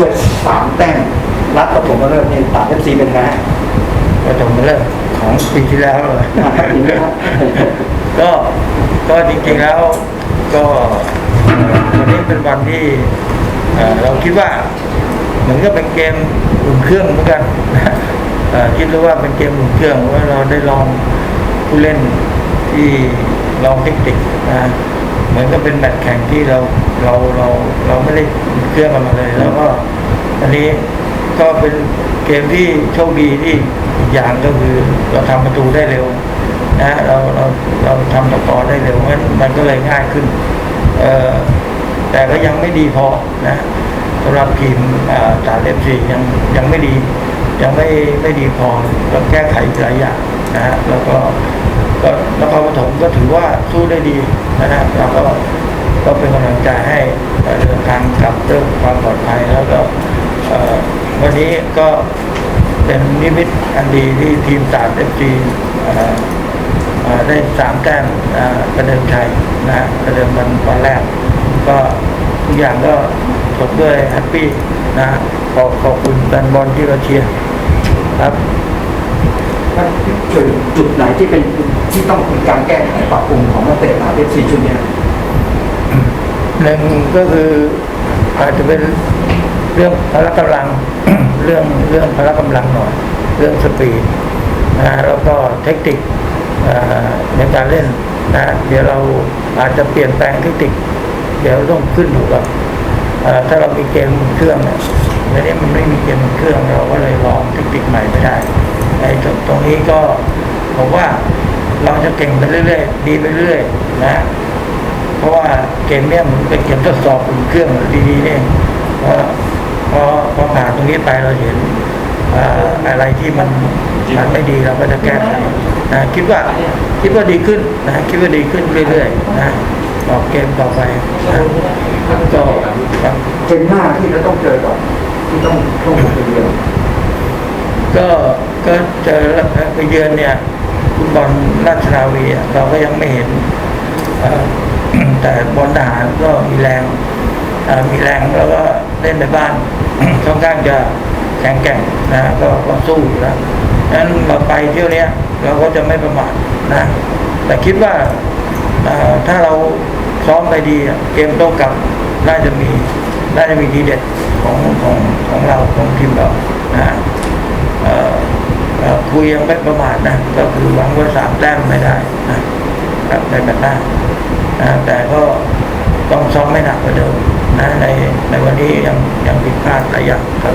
ช่วยสามแต้มรัดประถมมาเริ่มนี่ตัดเอฟซีเป็นไงฮะก็จบมาเริ่มของปีที่แล้วเลยจริงไหมครับก็ก็จริงๆแล้วก็เอ่อวันนี้เป็นวันที่เอ่อเราคิดว่าเหมือนกับเป็นเกมอุ่นเครื่องเหมือนกันเอ่อคิดว่าเป็นเกมอุ่นเครื่องว่าเราได้ลองผู้เล่นที่ลองเทคนิคนะ เหมือนกับเป็นแมตช์แข่งที่เราเราเราเราไม่ได้อุ่นเครื่องกันมาเลย แล้วก็อันนี้ก็เป็นเกมที่โชคดีที่อีกอย่างก็คือเราทำประตูได้เร็วนะเราเราเราทำตะกอร์ได้เร็วมันมันก็เลยง่ายขึ้นเอ่อแต่ก็ยังไม่ดีพอนะสำหรับทีมเอ่อตาเล็บซียังยังไม่ดี ยังไม่ไม่ดีพอต้องแก้ไขอีกหลายอย่างนะฮะแล้วก็ ก็นครปฐมก็ถือว่าสู้ได้ดีนะฮะแล้วก็ก็เป็นกำลังใจให้เดินทางกลับเรื่องความปลอดภัยแล้วก็วันนี้ก็เป็นนิมิตอันดีที่ทีมตาเล็บซีได้สามแต้มประเดิมชัยนะประเดิมวันวันแรก ก็ทุกอย่างก็จบด้วยแฮปปี้นะขอบขอบคุณแฟนบอลที่เราเชียร์ครับ จุดจุดไหนที่เป็นที่ต้องมีการแก้ไขปรับปรุงของนักเตะตาเอฟซีชุดเนี้ยหนึ่งก็คืออาจจะเป็นเรื่องพละกำลัง เรื่องเรื่องพละกำลังหน่อย เรื่องสปีดนะแล้วก็เทคนิคในการเล่นนะเดี๋ยวเราอาจจะเปลี่ยนแปลงเทคนิค เดี๋ยวต้องขึ้นอยู่กับถ้าเรามีเกมเครื่องเนี่ยในนี้มันไม่มีเกมเครื่องเราก็เลยลองเทคนิคใหม่ไม่ได้ ไอ้ตรงตรงนี้ก็ผมว่าเราจะเก่งไปเรื่อยๆ ดีไปเรื่อยๆนะ เพราะว่าเกมเนี่ยมันเป็นเกมทดสอบอุ่นเครื่องดีๆเนี่ยพอพอพอผ่านตรงนี้ไปเราเห็นเอ่ออะไรที่มันมันไม่ดีเราก็จะแก้ไขนะคิดว่าคิดว่าดีขึ้นนะคิดว่าดีขึ้นเรื่อยๆนะออกเกมต่อไปนะก็ครับเกมหน้าที่เราต้องเจอก่อนที่ต้องต้องไปเยือนก็ ก็เจอไปเยือนเนี่ยฟุตบอลราชนาวีเราก็ยังไม่เห็น แต่บอลทหารก็มีแรงมีแรงแล้วก็เล่นในบ้านค่อนข้างจะแข็งแกร่งนะก็ก็สู้อยู่แล้วนั้นเราไปเที่ยวเนี้ยเราก็จะไม่ประมาทนะ แต่คิดว่าถ้าเราซ้อมไปดีเกมโต้กลับน่าจะมีน่าจะมีทีเด็ดของของของเราของทีมเรานะ คุยยังไม่ประมาทนะก็คือหวังว่าสามแต้มไม่ได้นะครับในแบบหน้านะแต่ก็ต้องซ้อมไม่หนักกว่าเดิมนะในในวันนี้ยังยังผิดพลาดหลายอย่างครับ